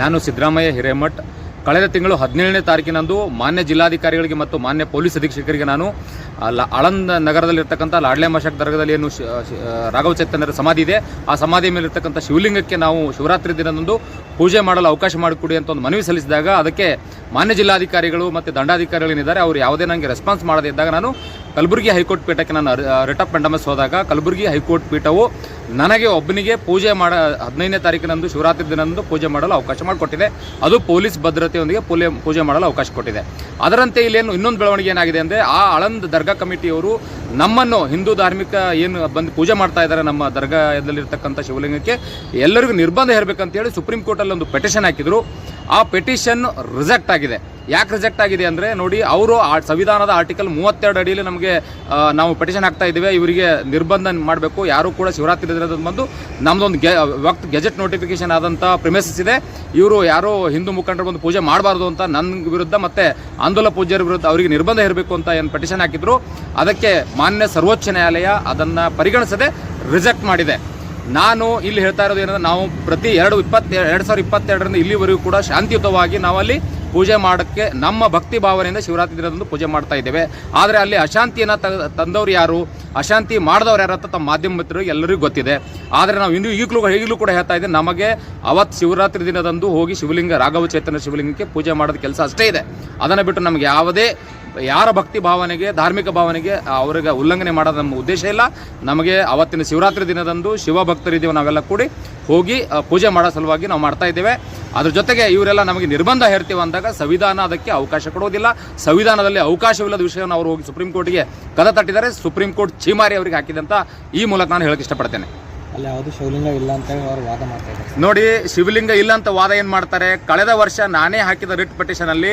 ನಾನು ಸಿದ್ದರಾಮಯ್ಯ ಹಿರೇಮಠ್. ಕಳೆದ ತಿಂಗಳು ಹದಿನೇಳನೇ ತಾರೀಕಿನಂದು ಮಾನ್ಯ ಜಿಲ್ಲಾಧಿಕಾರಿಗಳಿಗೆ ಮತ್ತು ಮಾನ್ಯ ಪೊಲೀಸ್ ಅಧೀಕ್ಷಕರಿಗೆ ನಾನು ಅಲ್ಲ ಆಳಂದ ನಗರದಲ್ಲಿರ್ತಕ್ಕಂಥ ಲಾಡ್ಲೆ ಮಶಕ್ ದರ್ಗದಲ್ಲಿ ಏನು ರಾಘವ ಚೈತನ್ಯರ ಸಮಾಧಿ ಇದೆ. ಆ ಸಮಾಧಿ ಮೇಲಿರ್ತಕ್ಕಂಥ ಶಿವಲಿಂಗಕ್ಕೆ ನಾವು ಶಿವರಾತ್ರಿ ದಿನದಂದು ಪೂಜೆ ಮಾಡಲು ಅವಕಾಶ ಮಾಡಿಕೊಡಿ ಅಂತ ಒಂದು ಮನವಿ ಸಲ್ಲಿಸಿದಾಗ ಅದಕ್ಕೆ ಮಾನ್ಯ ಜಿಲ್ಲಾಧಿಕಾರಿಗಳು ಮತ್ತು ದಂಡಾಧಿಕಾರಿಗಳೇನಿದ್ದಾರೆ ಅವರು ಯಾವುದೇ ನನಗೆ ರೆಸ್ಪಾನ್ಸ್ ಮಾಡದೇ ಇದ್ದಾಗ ನಾನು ಕಲಬುರಗಿ ಹೈಕೋರ್ಟ್ ಪೀಠಕ್ಕೆ ನಾನು ರಿಟ್ ಆಫ್ ಮೆಂಡಮಸ್ ಹೋದಾಗ ಕಲಬುರಗಿ ಹೈಕೋರ್ಟ್ ಪೀಠವು ನನಗೆ ಒಬ್ಬನಿಗೆ ಪೂಜೆ ಮಾಡ, ಹದಿನೈದನೇ ತಾರೀಕಿನಂದು ಶಿವರಾತ್ರಿ ದಿನದಂದು ಪೂಜೆ ಮಾಡಲು ಅವಕಾಶ ಮಾಡಿಕೊಟ್ಟಿದೆ. ಅದು ಪೊಲೀಸ್ ಭದ್ರತೆಯೊಂದಿಗೆ ಪೂಲೆ, ಪೂಜೆ ಮಾಡಲು ಅವಕಾಶ ಕೊಟ್ಟಿದೆ. ಅದರಂತೆ ಇಲ್ಲೇನು ಇನ್ನೊಂದು ಬೆಳವಣಿಗೆ ಏನಾಗಿದೆ ಅಂದರೆ ಆ ಆಳಂದ್ ದರ್ಗಾ ಕಮಿಟಿಯವರು ನಮ್ಮನ್ನು ಹಿಂದೂ ಧಾರ್ಮಿಕ ಏನು ಬಂದು ಪೂಜೆ ಮಾಡ್ತಾ ಇದ್ದಾರೆ ನಮ್ಮ ದರ್ಗಾದಲ್ಲಿರ್ತಕ್ಕಂಥ ಶಿವಲಿಂಗಕ್ಕೆ, ಎಲ್ಲರಿಗೂ ನಿರ್ಬಂಧ ಹೇಳಿ ಸುಪ್ರೀಂ ಕೋರ್ಟಲ್ಲಿ ಒಂದು ಪೆಟಿಷನ್ ಹಾಕಿದ್ರು. ಆ ಪೆಟಿಷನ್ ರಿಜೆಕ್ಟ್ ಆಗಿದೆ. ಯಾಕೆ ರಿಜೆಕ್ಟ್ ಆಗಿದೆ ಅಂದರೆ ನೋಡಿ, ಅವರು ಆ ಸಂವಿಧಾನದ ಆರ್ಟಿಕಲ್ ಮೂವತ್ತೆರಡು ಅಡಿಯಲ್ಲಿ ನಮಗೆ ನಾವು ಪೆಟಿಷನ್ ಹಾಕ್ತಾ ಇದ್ದೇವೆ, ಇವರಿಗೆ ನಿರ್ಬಂಧ ಮಾಡಬೇಕು, ಯಾರು ಕೂಡ ಶಿವರಾತ್ರಿ ಬಂದು ನಮ್ಮದೊಂದು ಗೆ, ವಕ್ತ್ ಗೆಜೆಟ್ ನೋಟಿಫಿಕೇಶನ್ ಆದಂಥ ಪ್ರಿಮೆಸಸ್ ಇದೆ. ಇವರು ಯಾರೋ ಹಿಂದೂ ಮುಖಂಡರು ಬಂದು ಪೂಜೆ ಮಾಡಬಾರ್ದು ಅಂತ ನನ್ನ ವಿರುದ್ಧ ಮತ್ತು ಆಂದೋಲನ ಪೂಜ್ಯರ ವಿರುದ್ಧ ಅವರಿಗೆ ನಿರ್ಬಂಧ ಇರಬೇಕು ಅಂತ ಏನು ಪೆಟಿಷನ್ ಹಾಕಿದ್ರು. ಅದಕ್ಕೆ ಮಾನ್ಯ ಸರ್ವೋಚ್ಚ ನ್ಯಾಯಾಲಯ ಅದನ್ನು ಪರಿಗಣಿಸದೆ ರಿಜೆಕ್ಟ್ ಮಾಡಿದೆ. ನಾನು ಇಲ್ಲಿ ಹೇಳ್ತಾ ಇರೋದು ಏನಂದ್ರೆ ನಾವು ಪ್ರತಿ ಎರಡು ಇಪ್ಪತ್ತೆರಡು ಎರಡು ಸಾವಿರದ ಇಪ್ಪತ್ತೆರಡರಿಂದ ಇಲ್ಲಿವರೆಗೂ ಕೂಡ ಶಾಂತಿಯುತವಾಗಿ ನಾವಲ್ಲಿ ಪೂಜೆ ಮಾಡೋಕ್ಕೆ ನಮ್ಮ ಭಕ್ತಿ ಭಾವನೆಯಿಂದ ಶಿವರಾತ್ರಿ ದಿನದಂದು ಪೂಜೆ ಮಾಡ್ತಾ ಇದ್ದೇವೆ. ಆದರೆ ಅಲ್ಲಿ ಅಶಾಂತಿಯನ್ನು ತಂದವರು ಯಾರು? ಅಶಾಂತಿ ಮಾಡಿದವರು ಯಾರು ಅಂತ ತಮ್ಮ ಮಾಧ್ಯಮ ಮಿತ್ರರು ಎಲ್ಲರಿಗೂ ಗೊತ್ತಿದೆ. ಆದರೆ ನಾವು ಇನ್ನೂ ಈಗಲೂ ಈಗಲೂ ಕೂಡ ಹೇಳ್ತಾ ಇದ್ದೇವೆ, ನಮಗೆ ಅವತ್ತು ಶಿವರಾತ್ರಿ ದಿನದಂದು ಹೋಗಿ ಶಿವಲಿಂಗ, ರಾಘವ ಚೇತನ ಶಿವಲಿಂಗಕ್ಕೆ ಪೂಜೆ ಮಾಡೋದು ಕೆಲಸ ಅಷ್ಟೇ ಇದೆ. ಅದನ್ನು ಬಿಟ್ಟು ನಮಗೆ ಯಾವುದೇ ಯಾರ ಭಕ್ತಿ ಭಾವನೆಗೆ, ಧಾರ್ಮಿಕ ಭಾವನೆಗೆ ಅವರಿಗೆ ಉಲ್ಲಂಘನೆ ಮಾಡೋದು ನಮ್ಮ ಉದ್ದೇಶ ಇಲ್ಲ. ನಮಗೆ ಅವತ್ತಿನ ಶಿವರಾತ್ರಿ ದಿನದಂದು ಶಿವ ಭಕ್ತರಿದ್ದೀವಿ ನಾವೆಲ್ಲ ಕೂಡಿ ಹೋಗಿ ಪೂಜೆ ಮಾಡೋ ಸಲುವಾಗಿ ನಾವು ಮಾಡ್ತಾ ಇದ್ದೇವೆ. ಅದ್ರ ಜೊತೆಗೆ ಇವರೆಲ್ಲ ನಮಗೆ ನಿರ್ಬಂಧ ಹೇರ್ತೀವಿ ಅಂದಾಗ ಸಂವಿಧಾನ ಅದಕ್ಕೆ ಅವಕಾಶ ಕೊಡೋದಿಲ್ಲ. ಸಂವಿಧಾನದಲ್ಲಿ ಅವಕಾಶವಿಲ್ಲದ ವಿಷಯವನ್ನು ಅವರು ಹೋಗಿ ಸುಪ್ರೀಂ ಕೋರ್ಟ್ಗೆ ಕದ ತಟ್ಟಿದ್ದಾರೆ. ಸುಪ್ರೀಂ ಕೋರ್ಟ್ ಚೀಮಾರಿ ಅವರಿಗೆ ಹಾಕಿದಂತ ಈ ಮೂಲಕ ನಾನು ಹೇಳಕ್ಕೆ ಇಷ್ಟಪಡ್ತೇನೆ. ನೋಡಿ, ಶಿವಲಿಂಗ ಇಲ್ಲ ಅಂತ ವಾದ ಏನು ಮಾಡ್ತಾರೆ? ಕಳೆದ ವರ್ಷ ನಾನೇ ಹಾಕಿದ ರಿಟ್ ಪಟಿಷನ್ ಅಲ್ಲಿ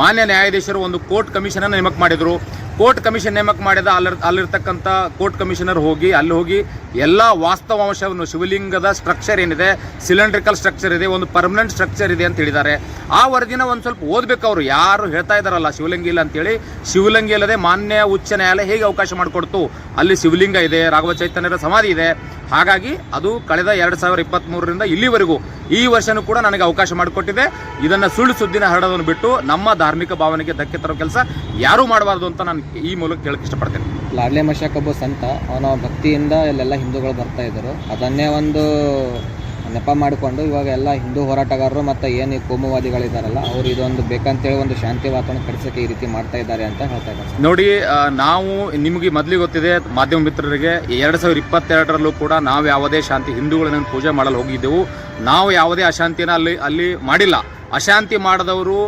ಮಾನ್ಯ ನ್ಯಾಯಾಧೀಶರು ಒಂದು ಕೋರ್ಟ್ ಕಮಿಷನ್ ಅನ್ನು ನೇಮಕ ಮಾಡಿದ್ರು. ಕೋರ್ಟ್ ಕಮಿಷನ್ ನೇಮಕ ಮಾಡಿದ ಅಲ್ಲಿ ಅಲ್ಲಿರ್ತಕ್ಕಂಥ ಕೋರ್ಟ್ ಕಮಿಷನರ್ ಹೋಗಿ, ಅಲ್ಲಿ ಹೋಗಿ ಎಲ್ಲ ವಾಸ್ತವಾಂಶವನ್ನು, ಶಿವಲಿಂಗದ ಸ್ಟ್ರಕ್ಚರ್ ಏನಿದೆ ಸಿಲಿಂಡ್ರಿಕಲ್ ಸ್ಟ್ರಕ್ಚರ್ ಇದೆ, ಒಂದು ಪರ್ಮನೆಂಟ್ ಸ್ಟ್ರಕ್ಚರ್ ಇದೆ ಅಂತ ಹೇಳಿದ್ದಾರೆ. ಆ ವರದಿನ ಒಂದು ಸ್ವಲ್ಪ ಓದ್ಬೇಕು ಅವರು. ಯಾರು ಹೇಳ್ತಾ ಇದ್ದಾರಲ್ಲ, ಶಿವಲಿಂಗ ಇಲ್ಲ ಅಂತೇಳಿ, ಶಿವಲಿಂಗ ಇಲ್ಲದೆ ಮಾನ್ಯ ಉಚ್ಚ ನ್ಯಾಯಾಲಯ ಹೇಗೆ ಅವಕಾಶ ಮಾಡಿಕೊಡ್ತು? ಅಲ್ಲಿ ಶಿವಲಿಂಗ ಇದೆ, ರಾಘವ ಚೈತನ್ಯರ ಸಮಾಧಿ ಇದೆ. ಹಾಗಾಗಿ ಅದು ಕಳೆದ ಎರಡು ಸಾವಿರ ಇಪ್ಪತ್ತ್ಮೂರರಿಂದ ಇಲ್ಲಿವರೆಗೂ ಈ ವರ್ಷನೂ ಕೂಡ ನನಗೆ ಅವಕಾಶ ಮಾಡಿಕೊಟ್ಟಿದೆ. ಇದನ್ನು ಸುಳ್ಳು ಸುದ್ದಿನ ಹರಡೋದನ್ನು ಬಿಟ್ಟು ನಮ್ಮ ಧಾರ್ಮಿಕ ಭಾವನೆಗೆ ಧಕ್ಕೆ ತರೋ ಕೆಲಸ ಯಾರೂ ಮಾಡಬಾರ್ದು ಅಂತ ನಾನು ಈ ಮೂಲಕ ಕೇಳಕ್ಕೆ ಇಷ್ಟಪಡ್ತೇನೆ. ಲಾಡ್ಲೆ ಮಶಾಕ್ ಒಬ್ಬ ಸಂತ, ಅವನ ಭಕ್ತಿಯಿಂದ ಇಲ್ಲೆಲ್ಲ ಹಿಂದೂಗಳು ಬರ್ತಾ ಇದ್ದರು. ಅದನ್ನೇ ಒಂದು ನೆಪ ಮಾಡಿಕೊಂಡು ಇವಾಗ ಎಲ್ಲ ಹಿಂದೂ ಹೋರಾಟಗಾರರು ಮತ್ತು ಏನು ಈ ಕೋಮುವಾದಿಗಳಿದ್ದಾರಲ್ಲ, ಅವರು ಇದೊಂದು ಬೇಕಂತೇಳಿ ಒಂದು ಶಾಂತಿ ವಾತಾವರಣ ಕಡಿಸೋಕ್ಕೆ ಈ ರೀತಿ ಮಾಡ್ತಾ ಇದ್ದಾರೆ ಅಂತ ಹೇಳ್ತಾ ಇದ್ದಾರೆ. ನೋಡಿ ನಾವು ನಿಮಗೆ ಮೊದಲಿಗೆ ಗೊತ್ತಿದೆ, ಮಾಧ್ಯಮ ಮಿತ್ರರಿಗೆ ಎರಡು ಸಾವಿರದ ಇಪ್ಪತ್ತೆರಡರಲ್ಲೂ ಕೂಡ ನಾವು ಯಾವುದೇ ಶಾಂತಿ, ಹಿಂದೂಗಳನ್ನ ಪೂಜೆ ಮಾಡಲು ಹೋಗಿದ್ದೆವು. ನಾವು ಯಾವುದೇ ಅಶಾಂತಿನ ಅಲ್ಲಿ ಅಲ್ಲಿ ಮಾಡಿಲ್ಲ. ಅಶಾಂತಿ ಮಾಡಿದವರು,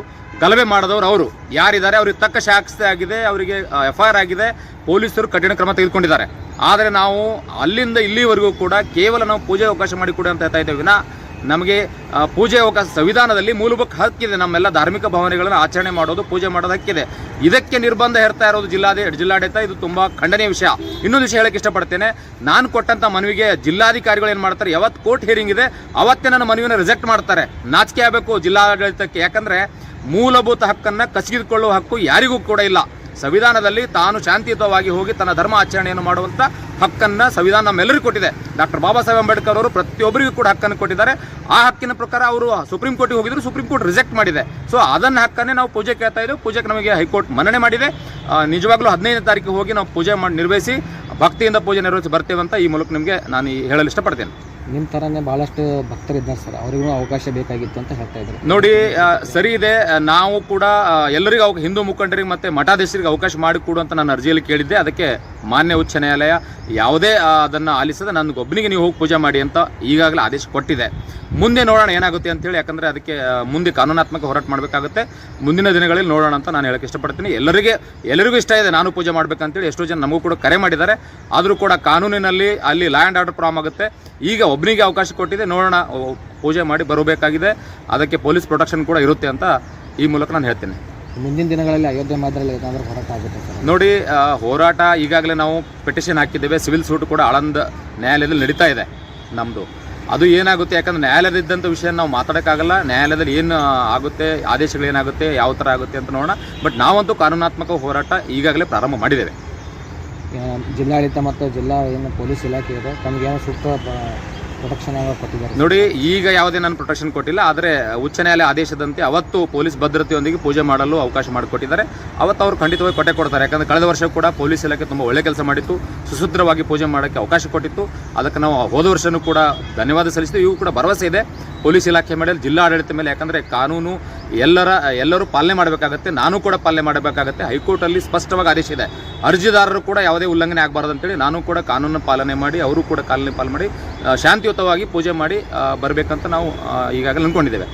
ಗಲಭೆ ಮಾಡಿದವರು ಅವರು. ಯಾರಿದ್ದಾರೆ, ಅವ್ರಿಗೆ ತಕ್ಕ ಶಾಸ್ತಿ ಆಗಿದೆ, ಅವರಿಗೆ ಎಫ್ ಆಗಿದೆ, ಪೊಲೀಸರು ಕಠಿಣ ಕ್ರಮ ತೆಗೆದುಕೊಂಡಿದ್ದಾರೆ. ಆದರೆ ನಾವು ಅಲ್ಲಿಂದ ಇಲ್ಲಿವರೆಗೂ ಕೂಡ ಕೇವಲ ನಾವು ಪೂಜೆ ಅವಕಾಶ ಮಾಡಿಕೊಡಿ ಅಂತ ಹೇಳ್ತಾ ಇದ್ದೇವೆ. ವಿನ, ನಮಗೆ ಪೂಜೆ ಅವಕಾಶ ಸಂವಿಧಾನದಲ್ಲಿ ಮೂಲಭೂತ ಹಕ್ಕಿದೆ. ನಮ್ಮೆಲ್ಲ ಧಾರ್ಮಿಕ ಭಾವನೆಗಳನ್ನು ಆಚರಣೆ ಮಾಡೋದು, ಪೂಜೆ ಮಾಡೋದು ಹಕ್ಕಿದೆ. ಇದಕ್ಕೆ ನಿರ್ಬಂಧ ಹೇರ್ತಾ ಇರೋದು ಜಿಲ್ಲಾಧಿ, ಜಿಲ್ಲಾಡಳಿತ. ಇದು ತುಂಬ ಖಂಡನೀಯ ವಿಷಯ. ಇನ್ನೊಂದು ವಿಷಯ ಹೇಳಕ್ಕೆ ಇಷ್ಟಪಡ್ತೇನೆ. ನಾನು ಕೊಟ್ಟಂಥ ಮನವಿಗೆ ಜಿಲ್ಲಾಧಿಕಾರಿಗಳು ಏನು ಮಾಡ್ತಾರೆ? ಯಾವತ್ತು ಕೋರ್ಟ್ ಹಿಯರಿಂಗ್ ಇದೆ, ಅವತ್ತೇ ನನ್ನ ಮನವಿಯನ್ನು ರಿಜೆಕ್ಟ್ ಮಾಡ್ತಾರೆ. ನಾಚಿಕೆ ಆಗಬೇಕು ಜಿಲ್ಲಾಡಳಿತಕ್ಕೆ. ಯಾಕಂದರೆ ಮೂಲಭೂತ ಹಕ್ಕನ್ನು ಕಸಿದುಕೊಳ್ಳುವ ಹಕ್ಕು ಯಾರಿಗೂ ಕೂಡ ಇಲ್ಲ. ಸಂವಿಧಾನದಲ್ಲಿ ತಾನು ಶಾಂತಿಯುತವಾಗಿ ಹೋಗಿ ತನ್ನ ಧರ್ಮ ಆಚರಣೆಯನ್ನು ಮಾಡುವಂಥ ಹಕ್ಕನ್ನು ಸಂವಿಧಾನ ನಮ್ಮೆಲ್ಲರಿಗೂ ಕೊಟ್ಟಿದೆ. ಡಾಕ್ಟರ್ ಬಾಬಾ ಸಾಹೇಬ್ ಅಂಬೇಡ್ಕರ್ ಅವರು ಪ್ರತಿಯೊಬ್ಬರಿಗೂ ಕೂಡ ಹಕ್ಕನ್ನು ಕೊಟ್ಟಿದ್ದಾರೆ. ಆ ಹಕ್ಕಿನ ಪ್ರಕಾರ ಅವರು ಸುಪ್ರೀಂ ಕೋರ್ಟಿಗೆ ಹೋಗಿದ್ರು, ಸುಪ್ರೀಂ ಕೋರ್ಟ್ ರಿಜೆಕ್ಟ್ ಮಾಡಿದೆ. ಸೊ ಅದನ್ನು ಹಕ್ಕನ್ನೇ ನಾವು ಪೂಜೆ ಕೇಳ್ತಾ ಇದ್ದೇವೆ. ಪೂಜೆಗೆ ನಮಗೆ ಹೈಕೋರ್ಟ್ ಮನ್ನಣೆ ಮಾಡಿದೆ. ನಿಜವಾಗ್ಲೂ ಹದಿನೈದನೇ ತಾರೀಕಿಗೆ ಹೋಗಿ ನಾವು ಪೂಜೆ ಮಾಡಿ ನಿರ್ವಹಿಸಿ, ಭಕ್ತಿಯಿಂದ ಪೂಜೆ ನೆರವೇರಿಸಿ ಬರ್ತೇವೆ ಅಂತ ಈ ಮೂಲಕ ನಿಮಗೆ ನಾನು ಹೇಳಲು ಇಷ್ಟಪಡ್ತೇನೆ. ನಿಮ್ಮ ಥರನೇ ಭಾಳಷ್ಟು ಭಕ್ತರಿದ್ದಾರೆ ಸರ್. ಅವರಿಗೂ ಅವಕಾಶ ಬೇಕಾಗಿತ್ತು ಅಂತ ಹೇಳ್ತಾ ಇದ್ದಾರೆ. ನೋಡಿ ಸರಿ ಇದೆ. ನಾವು ಕೂಡ ಎಲ್ಲರಿಗೂ ಅವ ಹಿಂದೂ ಮುಖಂಡರಿಗೆ ಮತ್ತೆ ಮಠಾಧೀಶರಿಗೆ ಅವಕಾಶ ಮಾಡಿಕೊಡು ಅಂತ ನಾನು ಅರ್ಜಿಯಲ್ಲಿ ಕೇಳಿದ್ದೆ. ಅದಕ್ಕೆ ಮಾನ್ಯ ಉಚ್ಚ ನ್ಯಾಯಾಲಯ ಯಾವುದೇ ಆ, ಆಲಿಸದ ಆಲಿಸದೆ ಒಬ್ಬನಿಗೆ ನೀವು ಹೋಗಿ ಪೂಜೆ ಮಾಡಿ ಅಂತ ಈಗಾಗಲೇ ಆದೇಶ ಕೊಟ್ಟಿದೆ. ಮುಂದೆ ನೋಡೋಣ ಏನಾಗುತ್ತೆ ಅಂತೇಳಿ ಯಾಕಂದ್ರೆ ಅದಕ್ಕೆ ಮುಂದೆ ಕಾನೂನಾತ್ಮಕ ಹೋರಾಟ ಮಾಡಬೇಕಾಗುತ್ತೆ. ಮುಂದಿನ ದಿನಗಳಲ್ಲಿ ನೋಡೋಣ ಅಂತ ನಾನು ಹೇಳಕ್ಕೆ ಇಷ್ಟಪಡ್ತೀನಿ. ಎಲ್ಲರಿಗೆ ಎಲ್ಲರಿಗೂ ಇಷ್ಟ ಇದೆ ನಾನು ಪೂಜೆ ಮಾಡ್ಬೇಕಂತೇಳಿ ಎಷ್ಟೋ ಜನ ನಮಗೂ ಕೂಡ ಕರೆ ಮಾಡಿದ್ದಾರೆ. ಆದರೂ ಕೂಡ ಕಾನೂನಿನಲ್ಲಿ ಅಲ್ಲಿ ಲ್ಯಾಂಡ್ ಆರ್ಡರ್ ಪ್ರಾಬ್ಲಮ್ ಆಗುತ್ತೆ. ಈಗ ಒಬ್ಬನಿಗೆ ಅವಕಾಶ ಕೊಟ್ಟಿದೆ ನೋಡೋಣ ಪೂಜೆ ಮಾಡಿ ಬರಬೇಕಾಗಿದೆ. ಅದಕ್ಕೆ ಪೊಲೀಸ್ ಪ್ರೊಟೆಕ್ಷನ್ ಕೂಡ ಇರುತ್ತೆ ಅಂತ ಈ ಮೂಲಕ ನಾನು ಹೇಳ್ತೇನೆ. ಮುಂದಿನ ದಿನಗಳಲ್ಲಿ ಅಯೋಧ್ಯೆ ಮಾದರಿಯಲ್ಲಿ ಏನಾದರೂ ಹೋರಾಟ ಆಗುತ್ತೆ ಸರ್? ನೋಡಿ ಹೋರಾಟ ಈಗಾಗಲೇ ನಾವು ಪೆಟಿಷನ್ ಹಾಕಿದ್ದೇವೆ. ಸಿವಿಲ್ ಸೂಟ್ ಕೂಡ ಆಳಂದ ನ್ಯಾಯಾಲಯದಲ್ಲಿ ನಡೀತಾ ಇದೆ ನಮ್ಮದು ಅದು ಏನಾಗುತ್ತೆ ಯಾಕಂದ್ರೆ ನ್ಯಾಯಾಲಯದಿದ್ದಂಥ ವಿಷಯ ನಾವು ಮಾತಾಡೋಕ್ಕಾಗಲ್ಲ. ನ್ಯಾಯಾಲಯದಲ್ಲಿ ಏನು ಆಗುತ್ತೆ ಆದೇಶಗಳೇನಾಗುತ್ತೆ ಯಾವ ಥರ ಆಗುತ್ತೆ ಅಂತ ನೋಡೋಣ. ಬಟ್ ನಾವಂತೂ ಕಾನೂನಾತ್ಮಕ ಹೋರಾಟ ಈಗಾಗಲೇ ಪ್ರಾರಂಭ ಮಾಡಿದ್ದೇವೆ. ಜಿಲ್ಲಾಡಳಿತ ಮತ್ತು ಜಿಲ್ಲಾ ಏನು ಪೊಲೀಸ್ ಇಲಾಖೆ ಇದೆ ತಮಗೇನು ಸೂಕ್ತ ಪ್ರೊಟೆಕ್ಷನ್ ಕೊಟ್ಟಿದ್ದಾರೆ ನೋಡಿ, ಈಗ ಯಾವುದೇ ನಾನು ಪ್ರೊಟೆಕ್ಷನ್ ಕೊಟ್ಟಿಲ್ಲ, ಆದರೆ ಉಚ್ಚ ನ್ಯಾಯಾಲಯ ಆದೇಶದಂತೆ ಅವತ್ತು ಪೊಲೀಸ್ ಭದ್ರತೆಯೊಂದಿಗೆ ಪೂಜೆ ಮಾಡಲು ಅವಕಾಶ ಮಾಡಿಕೊಟ್ಟಿದ್ದಾರೆ. ಅವತ್ತು ಅವರು ಖಂಡಿತವಾಗಿ ಕೊಟ್ಟೆ ಕೊಡ್ತಾರೆ, ಯಾಕಂದ್ರೆ ಕಳೆದ ವರ್ಷ ಕೂಡ ಪೊಲೀಸ್ ಇಲಾಖೆ ತುಂಬ ಒಳ್ಳೆ ಕೆಲಸ ಮಾಡಿತ್ತು, ಸುಸೂತ್ರವಾಗಿ ಪೂಜೆ ಮಾಡೋಕ್ಕೆ ಅವಕಾಶ ಕೊಟ್ಟಿತ್ತು. ಅದಕ್ಕೆ ನಾವು ಹೋದ ವರ್ಷನೂ ಕೂಡ ಧನ್ಯವಾದ ಸಲ್ಲಿಸಿದ್ವಿ ಇವು ಕೂಡ ಭರವಸೆ ಇದೆ. ಪೊಲೀಸ್ ಇಲಾಖೆ ಮೇಲೆ ಜಿಲ್ಲಾ ಆಡಳಿತ ಮೇಲೆ, ಯಾಕಂದರೆ ಕಾನೂನು ಎಲ್ಲರ ಎಲ್ಲರೂ ಪಾಲನೆ ಮಾಡಬೇಕಾಗತ್ತೆ, ನಾನು ಕೂಡ ಪಾಲನೆ ಮಾಡಬೇಕಾಗತ್ತೆ. ಹೈಕೋರ್ಟಲ್ಲಿ ಸ್ಪಷ್ಟವಾಗಿ ಆದೇಶ ಇದೆ. ಅರ್ಜಿದಾರರು ಕೂಡ ಯಾವುದೇ ಉಲ್ಲಂಘನೆ ಆಗಬಾರ್ದು ಅಂತೇಳಿ ನಾನು ಕೂಡ ಕಾನೂನು ಪಾಲನೆ ಮಾಡಿ, ಅವರು ಕೂಡ ಕಾನೂನು ಪಾಲನೆ ಮಾಡಿ ಶಾಂತಿಯುತವಾಗಿ ಪೂಜೆ ಮಾಡಿ ಬರಬೇಕಂತ ನಾವು ಈಗಾಗಲೇ ಅಂದ್ಕೊಂಡಿದ್ದೇವೆ